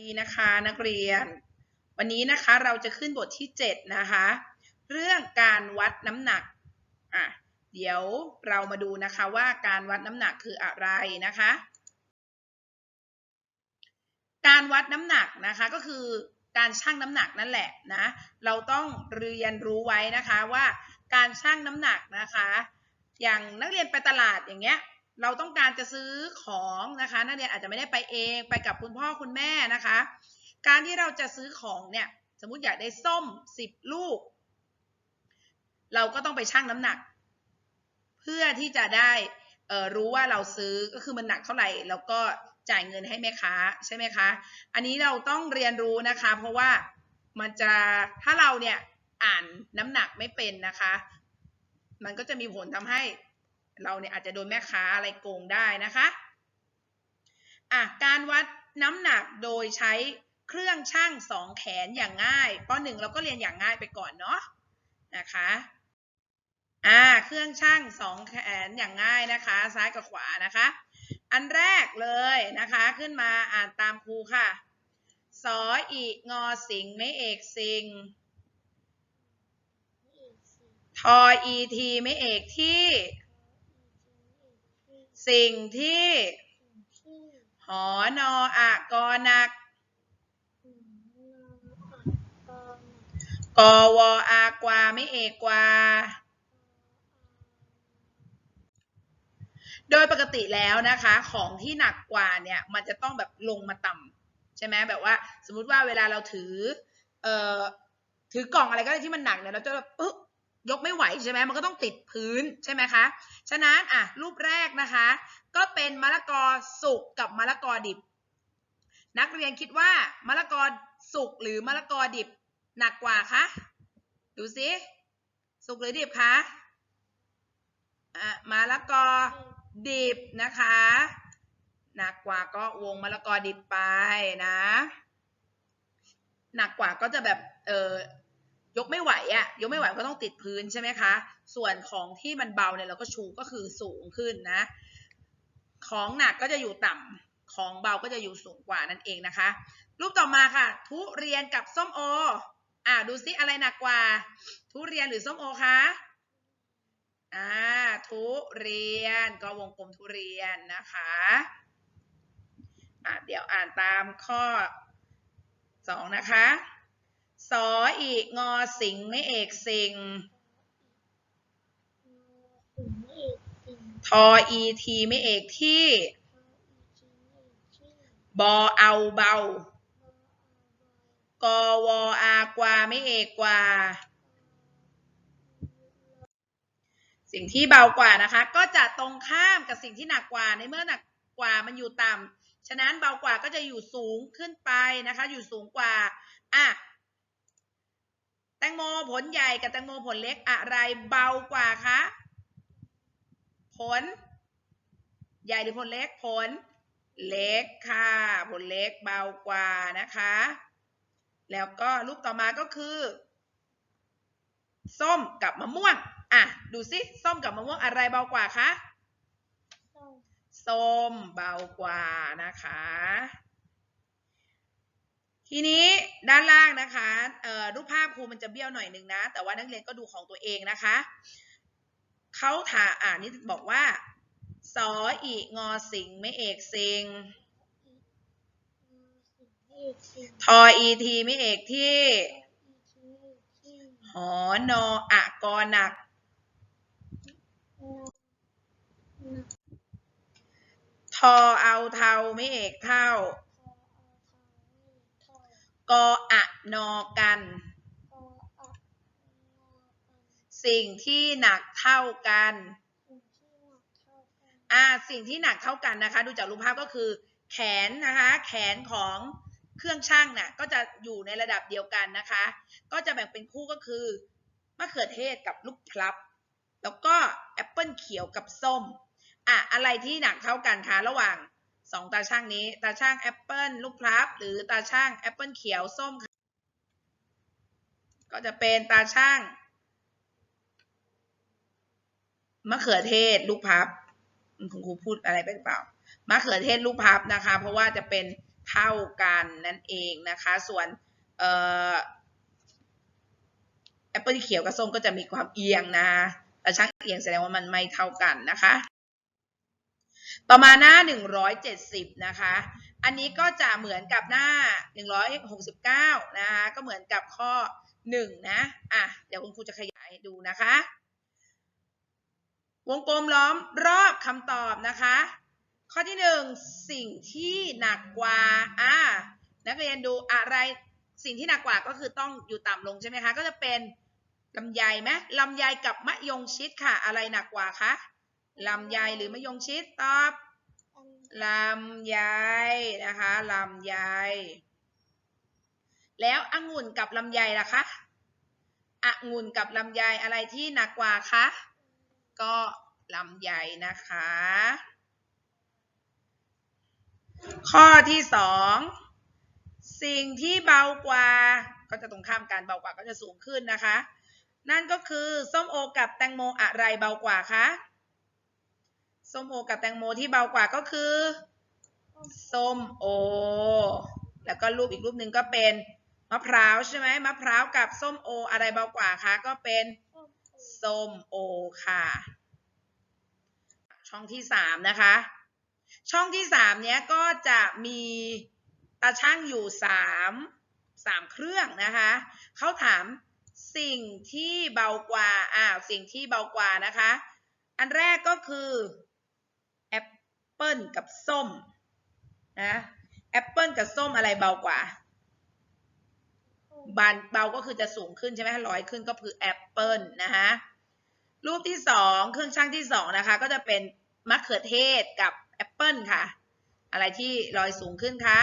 ดีนะคะนักเรียน วันนี้นะคะเราจะขึ้นบทที่ 7 นะคะ เรื่องการวัดน้ำหนักอะเดี๋ยวเรามาดูนะคะว่าการวัดน้ำหนักคืออะไรนะคะ การวัดน้ำหนักนะคะก็คือการชั่งน้ำหนักนั่นแหละนะเราต้องเรียนรู้ไว้นะคะว่าการชั่งน้ำหนักนะคะ อย่างนักเรียนไปตลาดอย่างเงี้ย เราต้องการจะซื้อของนะคะ นักเรียนอาจจะไม่ได้ไปเองไปกับคุณพ่อคุณแม่นะคะ การที่เราจะซื้อของเนี่ยสมมุติอยากได้ส้ม 10 ลูก เราก็ต้องไปชั่งน้ำหนัก เพื่อที่จะได้รู้ว่าเราซื้อก็คือมันหนักเท่าไหร่ แล้วก็จ่ายเงินให้แม่ค้าใช่ไหมคะ อันนี้เราต้องเรียนรู้นะคะ เพราะว่ามันจะถ้าเราเนี่ยอ่านน้ำหนักไม่เป็นนะคะ มันก็จะมีผลทำให้ เราเนี่ยอาจจะโดนแม่ค้าอะไรโกงได้นะคะอะการวัดน้ำหนักโดยใช้เครื่องชั่งสองแขนอย่างง่ายปหนึ่งเราก็เรียนอย่างง่ายไปก่อนเนาะนะคะอ่าเครื่องชั่งสองแขนอย่างง่ายนะคะ ซ้ายกับขวานะคะ อันแรกเลยนะคะขึ้นมาอ่านตามครูค่ะสออีงอสิงไม่เอกสิงทออีทีไม่เอกที่ สิ่งที่หอนออะกอนักกอวออากวาไม่เอกกวา โดยปกติแล้วนะคะ ของที่หนักกว่าเนี่ย มันจะต้องแบบลงมาต่ำใช่ไหมแบบว่า สมมุติว่าเวลาเราถือ เอ่อถือกล่องอะไรก็ได้ที่มันหนักเนี่ยเราจะแบบปึ๊บ ยกไม่ไหวใช่ไหมมันก็ต้องติดพื้นใช่ไหมคะ ฉะนั้นอะรูปแรกนะคะ ก็เป็นมะละกอสุกกับมะละกอดิบ นักเรียนคิดว่ามะละกอสุกหรือมะละกอดิบหนักกว่าคะดูสิสุกหรือดิบคะอะมะละกอดิบนะคะหนักกว่าก็วงมะละกอดิบไปนะ หนักกว่าก็จะแบบเออ ยกไม่ไหวอะ่ะยกไม่ไหวก็ต้องติดพื้นใช่ไหมคะ ส่วนของที่มันเบาเนี่ยเราก็ชูก็คือสูงขึ้นนะ ของหนักก็จะอยู่ต่ำของเบาก็จะอยู่สูงกว่านั่นเองนะคะ รูปต่อมาค่ะ ทุเรียนกับส้มโอ อ่าดูซิอะไรหนักกว่า ทุเรียนหรือส้มโอคะอ่าทุเรียนก็วงกลมทุเรียนนะคะอ่าเดี๋ยวอ่านตามข้อสองนะคะ สออีกงอสิงไม่เอกสิงทออีทีไม่เอกที่ บอเอาเบากอวออากวาไม่เอกกว่า สิ่งที่เบากว่านะคะ ก็จะตรงข้ามกับสิ่งที่หนักกว่า ในเมื่อหนักกว่ามันอยู่ต่ำฉะนั้นเบากว่าก็จะอยู่สูงขึ้นไปนะคะ อยู่สูงกว่า อะแตงโมผลใหญ่กับแตงโมผลเล็กอะไรเบากว่าคะ ผล ใหญ่หรือผลเล็กผล เล็กค่ะ ผลเล็กเบากว่านะคะ แล้วก็รูปต่อมาก็คือ ส้มกับมะม่วง อะ ดูสิส้มกับมะม่วงอะไรเบากว่าคะส้มเบากว่านะคะ ทีนี้ด้านล่างนะคะรูปภาพครูมันจะเบี้ยวหน่อยนึงนะ แต่ว่านักเรียนก็ดูของตัวเองนะคะเขาถามอ่านนี่บอกว่าสออีงอสิงไม่เอกสิงทออีทีไม่เอกที่หอนออะกอหนัก ทอเอาเทาไม่เอกเท่า กออะนอกัน สิ่งที่หนักเท่ากัน อ่า สิ่งที่หนักเท่ากันนะคะ ดูจากรูปภาพก็คือ แขนนะคะ แขนของเครื่องช่างน่ะ ก็จะอยู่ในระดับเดียวกันนะคะ ก็จะแบ่งเป็นคู่ก็คือมะเขือเทศกับลูกพลับ แล้วก็แอปเปิลเขียวกับส้ม อะ อะไรที่หนักเท่ากันคะระหว่าง สองตาช่างนี้ ตาช่างแอปเปิลลูกพลับ หรือตาช่างแอปเปิลเขียวส้มค่ะก็จะเป็นตาช่างมะเขือเทศลูกพับคุณครูพูดอะไรไปเปล่ามะเขือเทศลูกพับนะคะ เพราะว่าจะเป็นเท่ากันนั่นเองนะคะ ส่วนแอปเปิลเขียวกับส้มก็จะมีความเอียงนะแต่ช่างเอียงแสดงว่ามันไม่เท่ากันนะคะ ต่อมาหน้า 170 นะคะ อันนี้ก็จะเหมือนกับหน้า 169 นะคะ ก็เหมือนกับข้อ 1 นะ อะ เดี๋ยวคุณครูจะขยายให้ดูนะคะ วงกลมล้อมรอบคำตอบนะคะ ข้อที่ 1 สิ่งที่หนักกว่า อะ นักเรียนดูอะไร สิ่งที่หนักกว่าก็คือต้องอยู่ต่ำลงใช่ไหมคะ ก็จะเป็นลำไยไหมลำไยกับมะยงชิดค่ะ อะไรหนักกว่าคะ ลำไยหรือมะยงชิดตอบลำไยนะคะลำไย แล้วองุ่นกับลำไยล่ะคะองุ่นกับลำไยอะไรที่หนักกว่าคะก็ลำไยนะคะ ข้อที่สองสิ่งที่เบากว่า ก็จะตรงข้ามกันเบากว่าก็จะสูงขึ้นนะคะ นั่นก็คือส้มโอกับแตงโมอะไรเบากว่าคะ ส้มโอกับแตงโมที่เบากว่าก็คือส้มโอ แล้วก็รูปอีกรูปหนึ่งก็เป็นมะพร้าวใช่ไหมมะพร้าวกับส้มโออะไรเบากว่าคะก็เป็นส้มโอค่ะ ช่องที่สามนะคะ ช่องที่สามเนี้ยก็จะมีตาช่างอยู่สามสามเครื่องนะคะเขาถามสิ่งที่เบากว่าอ้าวสิ่งที่เบากว่านะคะ อันแรกก็คือ เปิลกับส้มนะแอปเปิลกับส้มอะไรเบากว่า บานเบาก็คือจะสูงขึ้นใช่ไหมลอยขึ้นก็คือแอปเปิลนะคะรูปที่สองเครื่องช่างที่สองนะคะ ก็จะเป็นมะเขือเทศกับแอปเปิลค่ะ อะไรที่ลอยสูงขึ้นคะ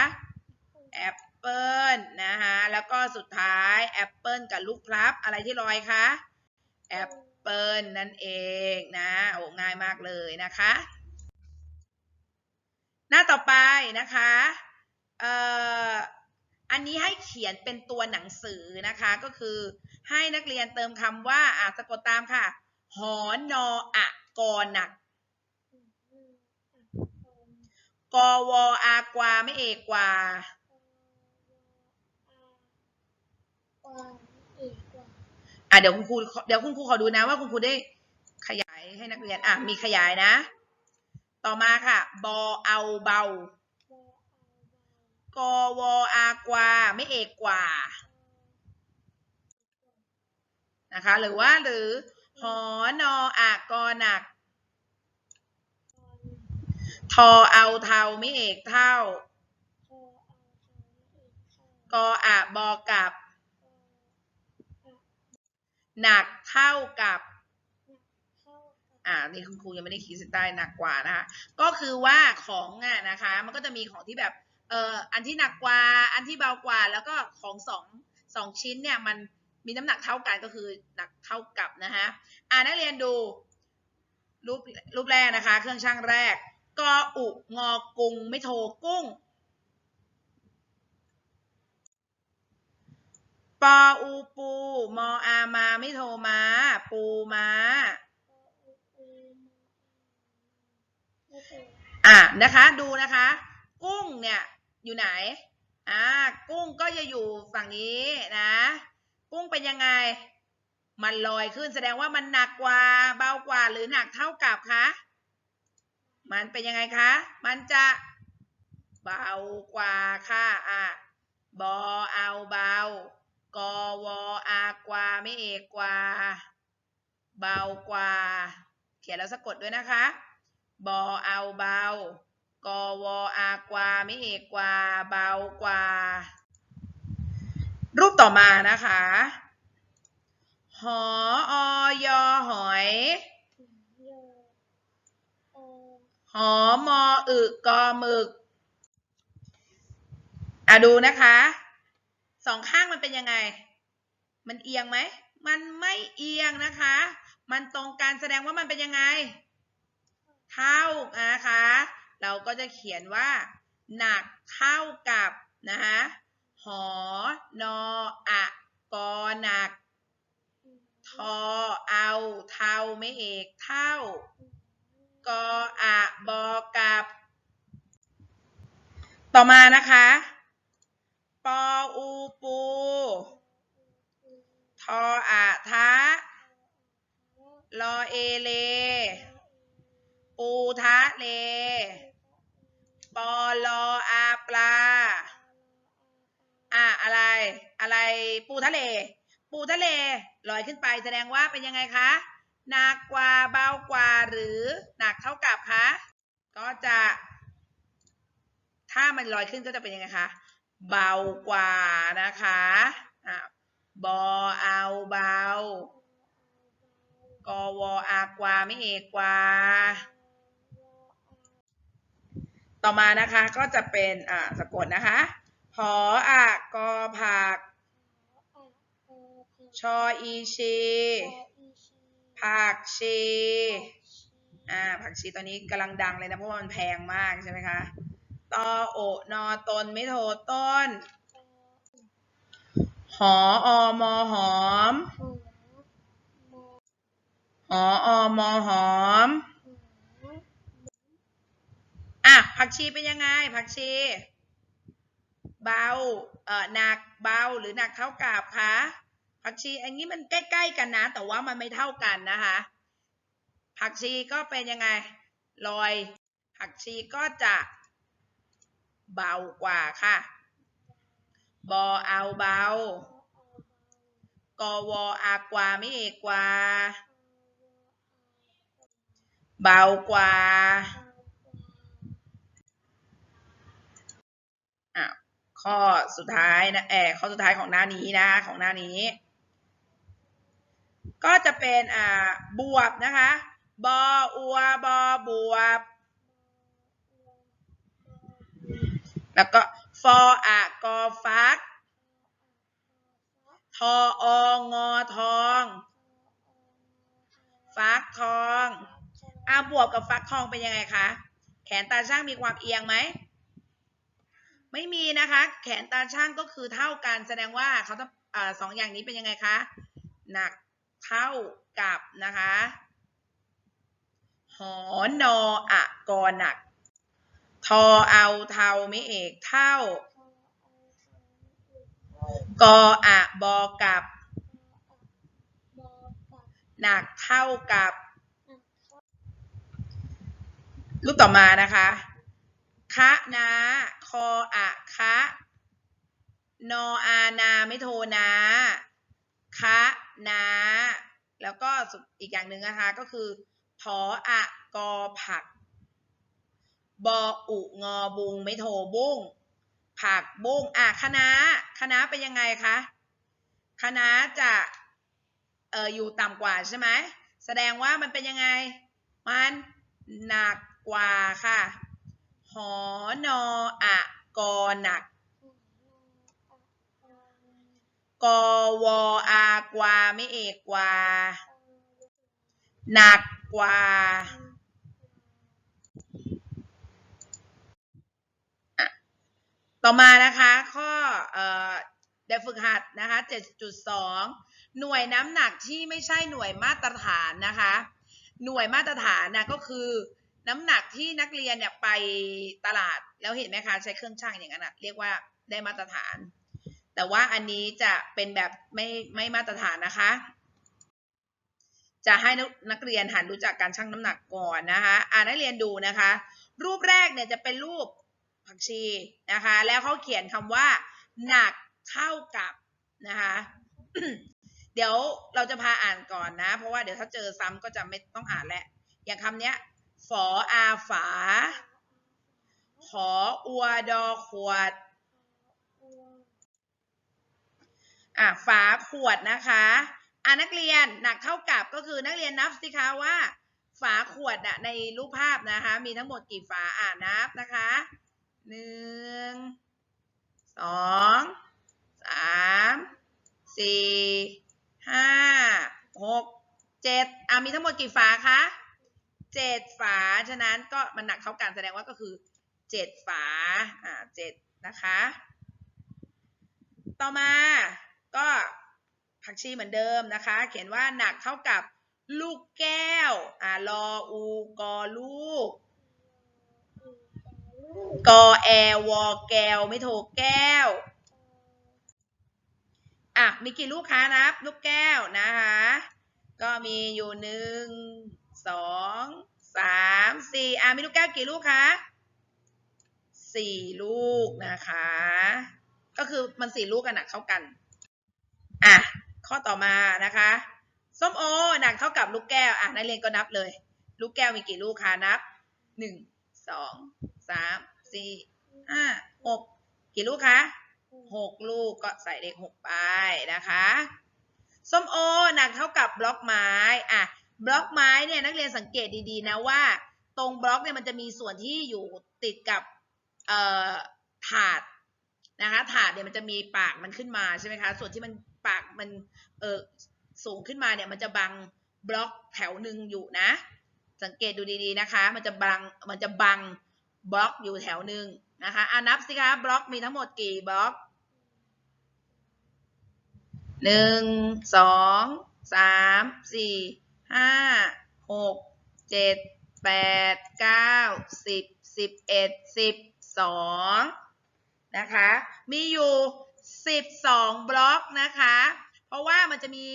แอปเปิลนะคะแล้วก็สุดท้ายแอปเปิลกับลูกพลับ อะไรที่ลอยคะแอปเปิลนั่นเองนะโอ้ง่ายมากเลยนะคะ หน้าต่อไปนะคะเอ่ออันนี้ให้เขียนเป็นตัวหนังสือนะคะ ก็คือให้นักเรียนเติมคำว่าอ่าสะกดตามค่ะ หอนออะกอหนักกวออากวาไม่เอกกว่าอะเดี๋ยวคุณครูเดี๋ยวคุณครูขอดูนะว่าคุณครูได้ขยายให้นักเรียนอะมีขยายนะ ต่อมาค่ะ บอเอาเบากวอากวาไม่เอกกว่านะคะ หรือว่าหรือหอนออากอหนัก ทอเอาเทาไม่เอกเท่ากออะบอกับหนักเท่ากับ อ่านี่คุณครูยังไม่ได้ขีดเส้นใต้หนักกว่านะคะก็คือว่าของอะนะคะ มันก็จะมีของที่แบบเอ่ออันที่หนักกว่า อันที่เบากว่า แล้วก็ของสองสองชิ้นเนี่ยมันมีน้ำหนักเท่ากันก็คือหนักเท่ากับนะคะอ่านักเรียนดูรูปรูปแรกนะคะ เครื่องช่างแรกกออุงอกุงไม่โทกุ้งปออูปู มออามาไม่โทมา ปูม้า อะนะคะดูนะคะ กุ้งเนี่ยอยู่ไหนอ่ากุ้งก็จะอยู่ฝั่งนี้นะ กุ้งเป็นยังไง มันลอยขึ้นแสดงว่ามันหนักกว่าเบากว่าหรือหนักเท่ากับคะมันเป็นยังไงคะ มันจะเบากว่าค่ะอะบอเอาเบากอวอากว่าไม่เอกกว่า เบากว่า เขียนแล้วสะกดด้วยนะคะ บอเอาเบากวอากวาไม่เอกกว่าเบากว่ารูปต่อมานะคะหออยอหอยหอมออึกอมึกอะดูนะคะ สองข้างมันเป็นยังไง มันเอียงไหม มันไม่เอียงนะคะ มันตรงกันแสดงว่ามันเป็นยังไง เท่านะคะ เราก็จะเขียนว่า หนักเท่ากับนะคะหอนออะกอหนัก ทอเอาเท่าไม่เอกเท่ากออะบอกับต่อมานะคะ ปออูปู ทออะทะ รอเอเล ปูทะเล ปอลออาปลา อะอะไร อะไรปูทะเล ปูทะเลลอยขึ้นไปแสดงว่าเป็นยังไงคะหนักกว่าเบากว่าหรือหนักเท่ากับคะก็จะ ถ้ามันลอยขึ้นก็จะเป็นยังไงคะเบากว่านะคะอะบอเอาเบากวอากวาไม่เอกกว่า ต่อมานะคะก็จะเป็นอ่าสะกดนะคะพออากอผัก ชออีชีผักชีอ่าผักชีตอนนี้กำลังดังเลยนะเพราะว่ามันแพงมากใช่ไหมคะตอโอนอตนไม่โทต้น หออมอหอม หออมอหอม อะผักชีเป็นยังไง ผักชี เบาเอ่อหนักเบาหรือหนักเท่ากับคะผักชีอันนี้มันใกล้ๆกันนะ แต่ว่ามันไม่เท่ากันนะคะ ผักชีก็เป็นยังไงลอย ผักชีก็จะเบากว่าค่ะ บอเอาเบากอวอากว่าไม่เอกกว่า เบากว่า อะข้อสุดท้ายนะแอข้อสุดท้ายของหน้านี้นะของหน้านี้ ก็จะเป็นอ่าบวบนะคะบออัวบอบวบ แล้วก็ฟออะกอฟัก ทอองอทอง ฟักทองอาบวบกับฟักทองเป็นยังไงคะ แขนตาช่างมีความเอียงไหม ไม่มีนะคะ แขนตาช่างก็คือเท่ากันแสดงว่าเขาต้องสองอย่างนี้เป็นยังไงคะหนักเท่ากับนะคะหอนออะกอหนัก ทอเอาเทาไม่เอกเท่ากออะบอกับหนักเท่ากับ รูปต่อมานะคะ คะนะคออะคะนออานาไม่โทนาคะนาแล้วก็อีกอย่างหนึ่งนะคะก็คือพออะกอผัก บออุงอบุงไม่โทบุ้งผักบุ้งอะคณะน้าคะเป็นยังไงคะคณะจะเอออยู่ต่ำกว่าใช่ไหมแสดงว่ามันเป็นยังไง มันหนักกว่าค่ะ หอนออะกอหนักกวออากวาไม่เอกกว่าหนักกว่าต่อมานะคะข้อเอ่อแบบฝึกหัดนะคะ 7.2 หน่วยน้ำหนักที่ไม่ใช่หน่วยมาตรฐานนะคะ หน่วยมาตรฐานนะก็คือ น้ำหนักที่นักเรียนเนี่ยไปตลาดแล้วเห็นไหมคะใช้เครื่องช่างอย่างนั้นอะเรียกว่าได้มาตรฐาน แต่ว่าอันนี้จะเป็นแบบไม่ไม่มาตรฐานนะคะ จะให้นักเรียนหันรู้จักการชั่งน้ำหนักก่อนนะคะอ่านักเรียนดูนะคะ รูปแรกเนี่ยจะเป็นรูปผักชีนะคะ แล้วเขาเขียนคำว่า หนักเท่ากับนะคะเดี๋ยวเราจะพาอ่านก่อนนะ เพราะว่าเดี๋ยวถ้าเจอซ้ำก็จะไม่ต้องอ่านแล้วอย่างคำเนี้ย ฝออาฝา ขออัวดอขวด อะฝาขวดนะคะอะนักเรียนหนักเท่ากับก็คือนักเรียนนับสิคะว่า ฝาขวดอะในรูปภาพนะคะ มีทั้งหมดกี่ฝาอ่านับนะคะหนึ่งสองสามสี่ห้าหกเจ็ดอะมีทั้งหมดกี่ฝาคะ เจ็ดฝา ฉะนั้นก็มันหนักเท่ากันแสดงว่าก็คือเจ็ดฝา อ่าเจ็ดนะคะ ต่อมาก็ผักชีเหมือนเดิมนะคะ เขียนว่าหนักเท่ากับลูกแก้ว อ่ารออูกอลูก กอแอวอแก้ว ไม่โทแก้ว อะ มีกี่ลูกคะนับ ลูกแก้วนะคะ ก็มีอยู่หนึ่ง สองสามสี่อะมีลูกแก้วกี่ลูกคะสี่ลูกนะคะ ก็คือมันสี่ลูกกันหนักเท่ากันอะข้อต่อมานะคะส้มโอหนักเท่ากับลูกแก้วอะนักเรียนก็นับเลย ลูกแก้วมีกี่ลูกคะนับหนึ่งสองสามสี่ห้าหกกี่ลูกคะหกลูกก็ใส่เลขหกไปนะคะส้มโอหนักเท่ากับบล็อกไม้อะ บล็อกไม้เนี่ยนักเรียนสังเกตดีๆนะว่า ตรงบล็อกเนี่ยมันจะมีส่วนที่อยู่ติดกับถาดนะคะถาดเนี่ยมันจะมีปากมันขึ้นมาใช่ไหมคะส่วนที่มันปากมันเออสูงขึ้นมาเนี่ยมันจะบังบล็อกแถวหนึ่งอยู่นะ สังเกตดูดีๆนะคะ มันจะบังมันจะบังบล็อกอยู่แถวหนึ่งนะคะอะนับสิคะบล็อกมีทั้งหมดกี่บล็อกหนึ่งสองสามสี่ ห้าหกเจ็ดแปดเก้าสิบสิบเอ็ดสิบสองนะคะ มีอยู่สิบสองบล็อกนะคะ เพราะว่ามันจะมี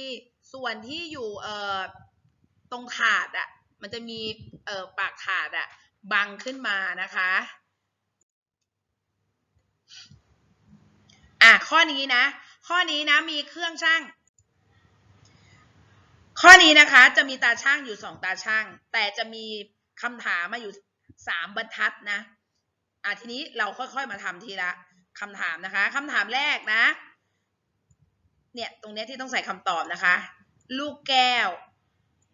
ส่วนที่อยู่เอ่อตรงถาดอะ่ะ มันจะมีเอ่อปากถาดอะ่ะบังขึ้นมานะคะอะข้อนี้นะ ข้อนี้นะมีเครื่องช่าง ข้อนี้นะคะจะมีตาช่างอยู่สองตาช่าง แต่จะมีคำถามมาอยู่สามบรรทัดนะอะทีนี้เราค่อยๆมาทำทีละคำถามนะคะคำถามแรกนะ เนี่ยตรงเนี้ยที่ต้องใส่คำตอบนะคะ ลูกแก้ว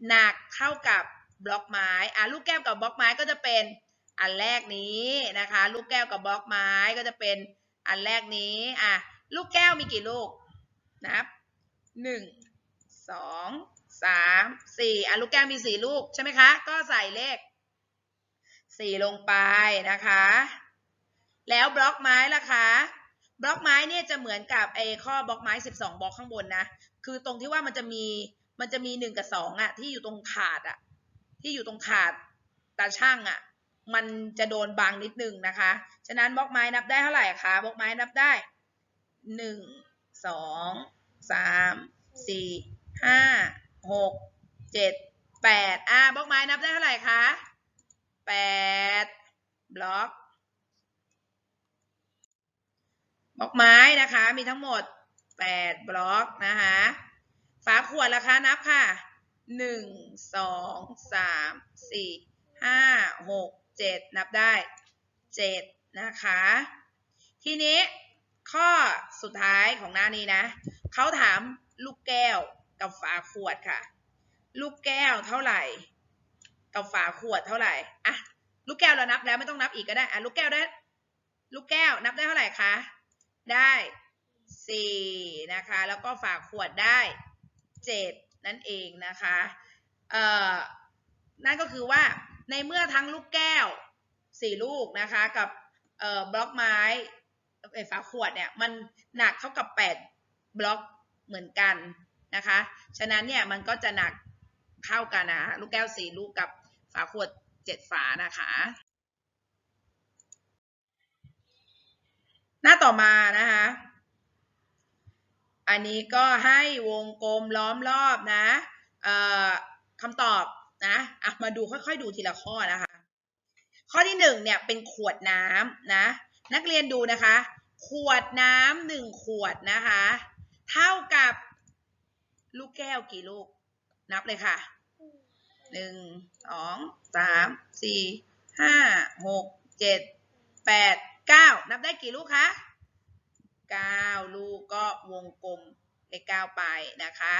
หนักเท่ากับบล็อกไม้อะลูกแก้วกับบล็อกไม้ก็จะเป็นอันแรกนี้นะคะ ลูกแก้วกับบล็อกไม้ก็จะเป็นอันแรกนี้อะลูกแก้วมีกี่ลูกนับหนึ่งสอง สามสี่อะลูกแก้วมีสี่ลูกใช่ไหมคะ ก็ใส่เลขสี่ลงไปนะคะ แล้วบล็อกไม้ล่ะคะ บล็อกไม้เนี่ยจะเหมือนกับไอ้ข้อบล็อกไม้สิบสองบล็อกข้างบนนะ คือตรงที่ว่ามันจะมีมันจะมีหนึ่งกับสองอะที่อยู่ตรงขาดอะที่อยู่ตรงขาดตาช่างอะมันจะโดนบังนิดนึงนะคะ ฉะนั้นบล็อกไม้นับได้เท่าไหร่คะบล็อกไม้นับได้หนึ่งสองสามสี่ห้า หกเจ็ดแปดอะบล็อกไม้นับได้เท่าไหร่คะแปดบล็อกบล็อกไม้นะคะ มีทั้งหมดแปดบล็อกนะคะฝาขวดราคานับค่ะหนึ่งสองสามสี่ห้าหกเจ็ดนับได้เจ็ดนะคะ ทีนี้ข้อสุดท้ายของหน้านี้นะเขาถามลูกแก้ว กับฝาขวดค่ะ ลูกแก้วเท่าไหร่กับฝาขวดเท่าไหร่อะลูกแก้วเรานับแล้วไม่ต้องนับอีกก็ได้อะลูกแก้วได้ ลูกแก้วนับได้เท่าไหร่คะได้สี่นะคะ แล้วก็ฝาขวดได้เจ็ดนั่นเองนะคะเอ่อนั่นก็คือว่าในเมื่อทั้งลูกแก้วสี่ลูกนะคะ กับเอ่อบล็อกไม้ฝาขวดเนี่ยมันหนักเท่ากับแปดบล็อกเหมือนกัน นะคะ ฉะนั้นเนี่ยมันก็จะหนักเท่ากันนะลูกแก้วสี่ลูกกับฝาขวดเจ็ดฝานะคะ หน้าต่อมานะคะ อันนี้ก็ให้วงกลมล้อมรอบนะคำตอบนะะมาดูค่อยๆดูทีละข้อนะคะ ข้อที่หนึ่งเนี่ยเป็นขวดน้ำนะ นักเรียนดูนะคะ ขวดน้ำหนึ่งขวดนะคะ เท่ากับ ลูกแก้วกี่ลูก นับเลยค่ะหนึ่งสองสามสี่ห้าหกเจ็ดแปดเก้านับได้กี่ลูกคะเก้าลูกก็วงกลมเลขเก้าไปนะคะ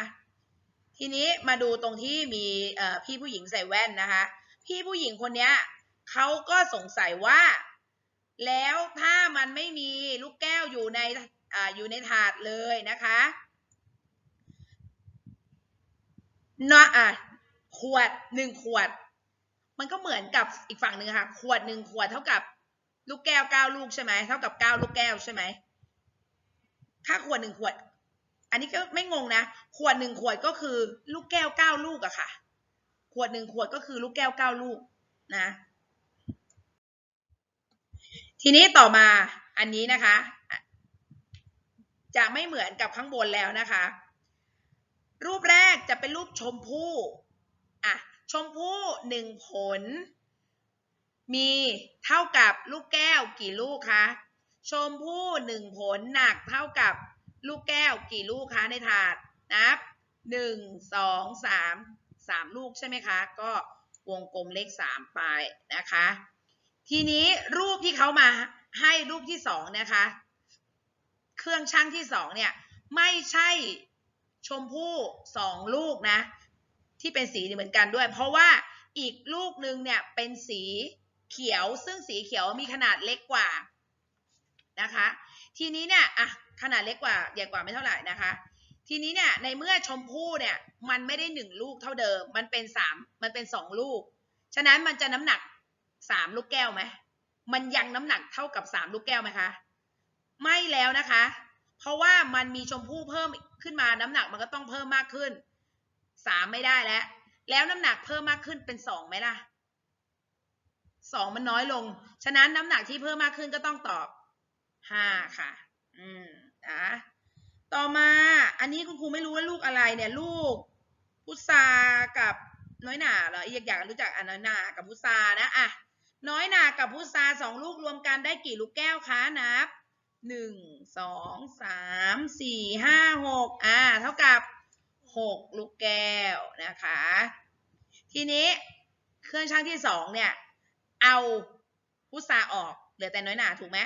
ทีนี้มาดูตรงที่มีเอ่อพี่ผู้หญิงใส่แว่นนะคะ พี่ผู้หญิงคนเนี้ยเขาก็สงสัยว่า แล้วถ้ามันไม่มีลูกแก้วอยู่ในอ่าอยู่ในถาดเลยนะคะเนาะอะขวดหนึ่งขวด มันก็เหมือนกับอีกฝั่งหนึ่งค่ะ ขวดหนึ่งขวดเท่ากับ ลูกแก้วเก้าลูกใช่ไหมเท่ากับเก้าลูกแก้วใช่ไหมค่าขวดหนึ่งขวด อันนี้ก็ไม่งงนะ ขวดหนึ่งขวดก็คือลูกแก้วเก้าลูกอะค่ะ ขวดหนึ่งขวดก็คือลูกแก้วเก้าลูกนะ ทีนี้ต่อมาอันนี้นะคะอะจะไม่เหมือนกับข้างบนแล้วนะคะ รูปแรกจะเป็นรูปชมพู่อะชมพู่หนึ่งผล มีเท่ากับลูกแก้วกี่ลูกคะชมพู่หนึ่งผลหนักเท่ากับลูกแก้วกี่ลูกคะในถาดนับหนึ่งสองสามสามลูกใช่ไหมคะ ก็วงกลมเลขสามไปนะคะ ทีนี้รูปที่เขามาให้รูปที่สองนะคะ เครื่องช่างที่สองเนี่ย ไม่ใช่ ชมพู่สองลูกนะ ที่เป็นสีเหมือนกันด้วย เพราะว่าอีกลูกหนึ่งเนี่ยเป็นสีเขียวซึ่งสีเขียวมีขนาดเล็กกว่านะคะ ทีนี้เนี่ยอะขนาดเล็กกว่าใหญ่กว่าไม่เท่าไหร่นะคะ ทีนี้เนี่ยในเมื่อชมพู่เนี่ยมันไม่ได้หนึ่งลูกเท่าเดิม มันเป็นสามมันเป็นสองลูก ฉะนั้นมันจะน้ำหนักสามลูกแก้วไหมมันยังน้ำหนักเท่ากับสามลูกแก้วไหมคะ ไม่แล้วนะคะ เพราะว่ามันมีชมพู่เพิ่มขึ้นมาน้ำหนักมันก็ต้องเพิ่มมากขึ้นสามไม่ได้แล้ว แล้วน้ำหนักเพิ่มมากขึ้นเป็นสองไหมล่ะสองมันน้อยลง ฉะนั้นน้ำหนักที่เพิ่มมากขึ้นก็ต้องตอบห้าค่ะ อืมนะต่อมาอันนี้คุณครูไม่รู้ว่าลูกอะไรเนี่ย ลูกพุทรากับน้อยหนาเหรออยากอยากรู้จักอันน้อยหนากับพุทรานะอะน้อยหนากับพุทราสองลูกรวมกันได้กี่ลูกแก้วคะนับ หนึ่งสองสามสี่ห้าหกอ่าเท่ากับหกลูกแก้วนะคะ ทีนี้เครื่องช่างที่สองเนี่ย เอาพุทราออกเหลือแต่น้อยหนาถูกไหม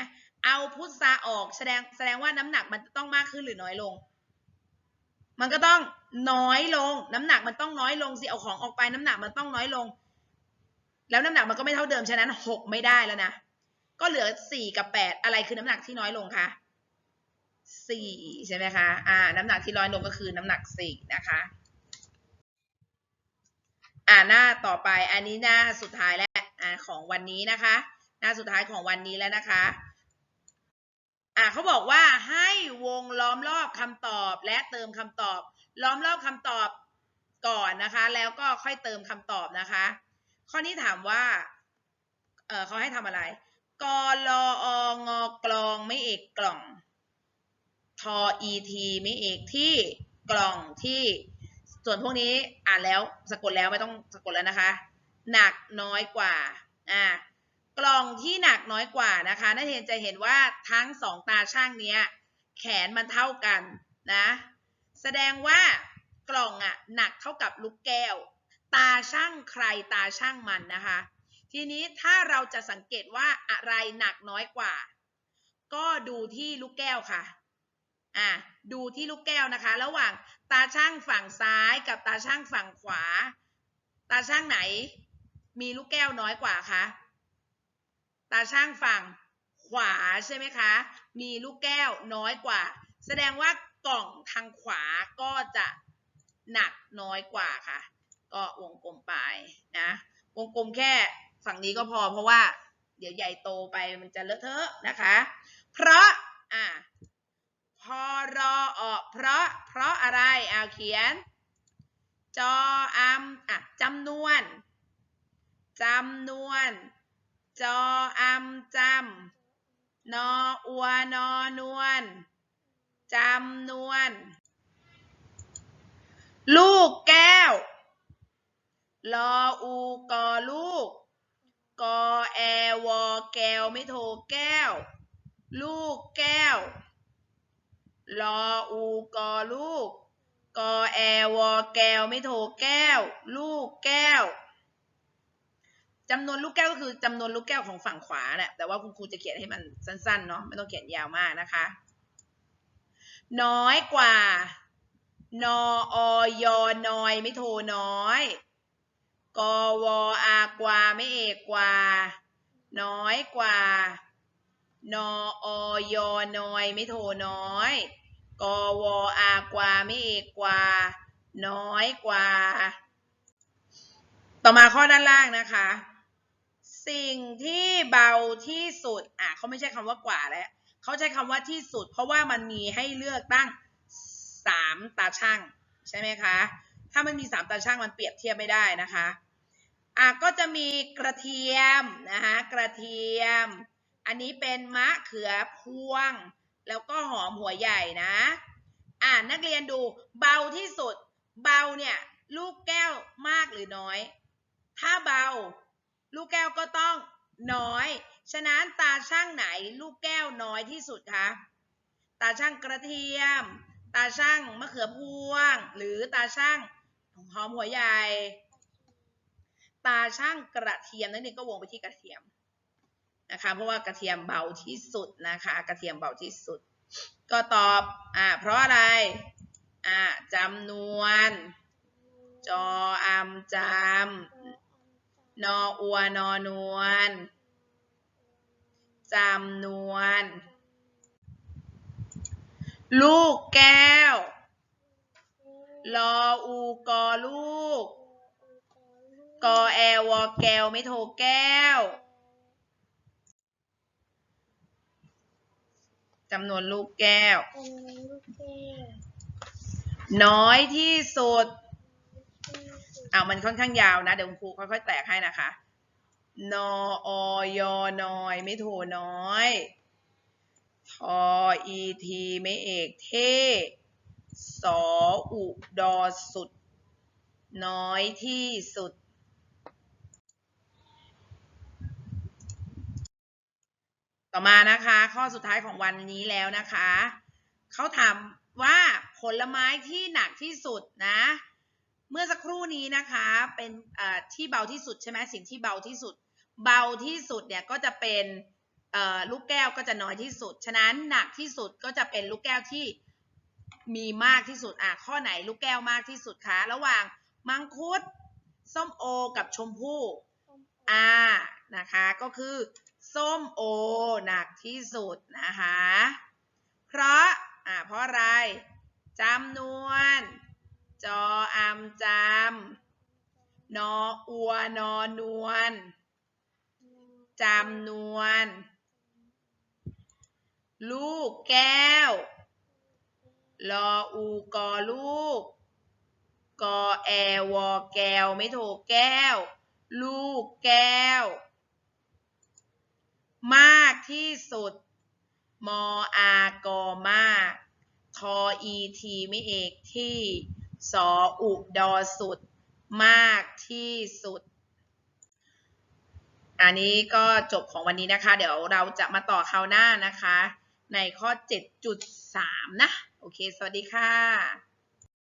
เอาพุทราออกแสดงแสดงว่าน้ำหนักมันจะต้องมากขึ้นหรือน้อยลง มันก็ต้องน้อยลง น้ำหนักมันต้องน้อยลงสิเอาของออกไปน้ำหนักมันต้องน้อยลง แล้วน้ำหนักมันก็ไม่เท่าเดิมฉะนั้นหกไม่ได้แล้วนะ ก็เหลือสี่กับแปดอะไรคือน้ำหนักที่น้อยลงคะสี่ใช่ไหมคะ อ่า น้ำหนักที่น้อยลงก็คือน้ำหนักสี่นะคะ อ่าหน้าต่อไปอันนี้หน้าสุดท้ายแล้วอ่าของวันนี้นะคะ หน้าสุดท้ายของวันนี้แล้วนะคะอ่าเขาบอกว่าให้วงล้อมรอบคำตอบและเติมคำตอบ ล้อมรอบคำตอบก่อนนะคะ แล้วก็ค่อยเติมคำตอบนะคะ ข้อนี้ถามว่าเออเขาให้ทำอะไร กลอองกลองไม่เอกกล่องทออีทีไม่เอกที่กล่องที่ ส่วนพวกนี้อ่านแล้วสะกดแล้วไม่ต้องสะกดแล้วนะคะ หนักน้อยกว่าอ่ากล่องที่หนักน้อยกว่านะคะนักเรียนจะเห็นว่าทั้งสองตาช่างเนี้ยแขนมันเท่ากันนะแสดงว่ากล่องอะหนักเท่ากับลูกแก้ว ตาช่างใครตาช่างมันนะคะ ทีนี้ถ้าเราจะสังเกตว่าอะไรหนักน้อยกว่า ก็ดูที่ลูกแก้วค่ะ อะดูที่ลูกแก้วนะคะ ระหว่างตาช่างฝั่งซ้ายกับตาช่างฝั่งขวา ตาช่างไหน มีลูกแก้วน้อยกว่าคะตาช่างฝั่งขวาใช่ไหมคะ มีลูกแก้วน้อยกว่า แสดงว่ากล่องทางขวาก็จะหนักน้อยกว่าค่ะ ก็วงกลมไปนะ วงกลมแค่ ฝั่งนี้ก็พอเพราะว่าเดี๋ยวใหญ่โตไปมันจะเลอะเทอะนะคะ เพราะอะพอรอออกเพราะเพราะอะไรเอาเขียน จออัมอะจำนวนจำนวน จออัมจำนออัวนอนวลจำนวน ลูกแก้ว ลออูกอลูก กอแอวอแก้วไม่โทแก้ว ลูกแก้วลออูกอลูก กอแอวอแก้วไม่โทแก้ว ลูกแก้วจำนวนลูกแก้วก็คือจำนวนลูกแก้วของฝั่งขวาแหละแต่ว่าคุณครูจะเขียนให้มันสั้นๆเนาะไม่ต้องเขียนยาวมากนะคะ น้อยกว่านออยอน้อยไม่โทน้อย กวอากว่าไม่เอกกว่า น้อยกว่า นออยน้อยไม่โทน้อย กวอากว่าไม่เอกกว่า น้อยกว่า ต่อมาข้อด้านล่างนะคะ สิ่งที่เบาที่สุด อะเขาไม่ใช่คำว่ากว่าแล้วเขาใช้คำว่าที่สุด เพราะว่ามันมีให้เลือกตั้งสามตาช่างใช่ไหมคะ ถ้ามันมีสามตาช่างมันเปรียบเทียบไม่ได้นะคะ อะก็จะมีกระเทียมนะคะกระเทียม อันนี้เป็นมะเขือพวง แล้วก็หอมหัวใหญ่นะอ่านักเรียนดูเบาที่สุด เบาเนี่ยลูกแก้วมากหรือน้อย ถ้าเบา ลูกแก้วก็ต้องน้อย ฉะนั้นตาช่างไหนลูกแก้วน้อยที่สุดคะตาช่างกระเทียม ตาช่างมะเขือพวง หรือตาช่างหอมหัวใหญ่ ตาช่างกระเทียมนั่นเองก็วงไปที่กระเทียมนะคะเพราะว่ากระเทียมเบาที่สุดนะคะ กระเทียมเบาที่สุด ก็ตอบอ่าเพราะอะไรอ่าจำนวน จออำจำนออัวนอนวลจำนวน ลูกแก้ว ลออูกอลูก กอแอวอแก้วไม่โทแก้วจำนวนลูกแก้ว น้อยที่สุดเอามันค่อนข้างยาวนะ เดี๋ยวคุณครูค่อยๆแตกให้นะคะ นออยน้อยไม่โทน้อยทออีทีไม่เอกเท่สออุดอสุด น้อยที่สุด ต่อมานะคะ ข้อสุดท้ายของวันนี้แล้วนะคะ เขาถามว่าผลไม้ที่หนักที่สุดนะ เมื่อสักครู่นี้นะคะเป็นเอ่อที่เบาที่สุดใช่ไหมสิ่งที่เบาที่สุด เบาที่สุดเนี่ยก็จะเป็นเอ่อลูกแก้วก็จะน้อยที่สุด ฉะนั้นหนักที่สุดก็จะเป็นลูกแก้วที่มีมากที่สุดอะข้อไหนลูกแก้วมากที่สุดคะระหว่างมังคุดส้มโอกับชมพู่อ่านะคะ ก็คือ ส้มโอหนักที่สุดนะคะ เพราะอ่าเพราะอะไรจำนวน จออำจำนออัวนอนวลจำนวน ลูกแก้ว ลออูกอลูก กอแอวอแก้ว ไม่โทแก้ว ลูกแก้ว มากที่สุด มอากอมากทออีทีไม่เอกที่สออุดอสุด มากที่สุด อันนี้ก็จบของวันนี้นะคะ เดี๋ยวเราจะมาต่อคราวหน้านะคะ ในข้อ 7.3 นะ โอเค สวัสดีค่ะ